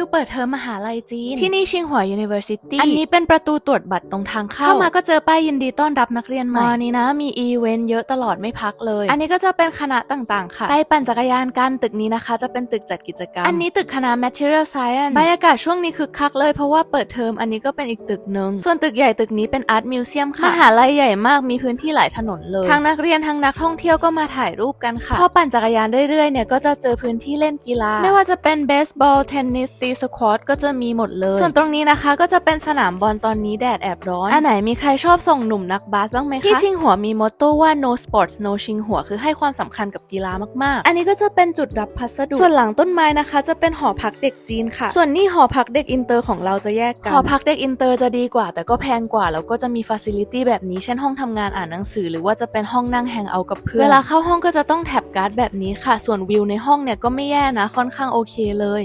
วิวเปิดเทอมมหาลัยจีน ที่นี่ชิงหัว University อันนี้เป็นประตูตรวจบัตรตรงทางเข้า เข้ามาก็เจอป้ายยินดีต้อนรับนักเรียนใหม่มอนี้นะ มีอีเวนต์เยอะตลอดไม่พักเลย อันนี้ก็จะเป็นคณะต่างๆ ค่ะ ไปปั่นจักรยานกันตึกนี้นะคะ จะเป็นตึกจัดกิจกรรม อันนี้ตึกคณะ Material Science บรรยากาศช่วงนี้คึกคักเลยเพราะว่าเปิดเทอมอันนี้ก็เป็นอีกตึกหนึ่งส่วนตึกใหญ่ตึกนี้เป็น Art Museum ค่ะมหาลัยใหญ่มากมีพื้นที่หลายถนนเลยทั้งนักเรียนทั้งนักท่องเที่ยวก็มาถ่ายรูปกันค่ะพอปั่นจักรยานเรื่อยๆเนี่ยก็จะเจอพื้นที่เล่นกีฬา ไม่ว่าจะเป็นเบสบอลเทนนิสตีสควอตก็จะมีหมดเลย ส่วนตรงนี้นะคะก็จะเป็นสนามบอลตอนนี้แดดแอบร้อน อันไหนมีใครชอบส่งหนุ่มนักบาสบ้างไหมคะ ที่ชิงหัวมีมอตโต้ว่า no sports no ชิงหัวคือให้ความสำคัญกับกีฬามากๆ อันนี้ก็จะเป็นจุดรับพัสดุ ส่วนหลังต้นไม้นะคะ จะเป็นหอพักเด็กจีนค่ะ ส่วนนี่หอพักเด็กอินเตอร์ของเราจะแยกกัน หอพักเด็กอินเตอร์จะดีกว่า แต่ก็แพงกว่าแล้วก็จะมีฟ a ซิลิตี้แบบนี้ เช่นห้องทำงานอ่านหนังสือ หรือว่าจะเป็นห้องนั่งแฮงเอาท์กับเพื่อน เวลาเข้าห้องก็จะต้องแท็บการ์ดแบบนี้ค่ะ ส่วนวิวในห้องเนี่ยก็ไม่แย่นะ ค่อนข้างโอเคเลย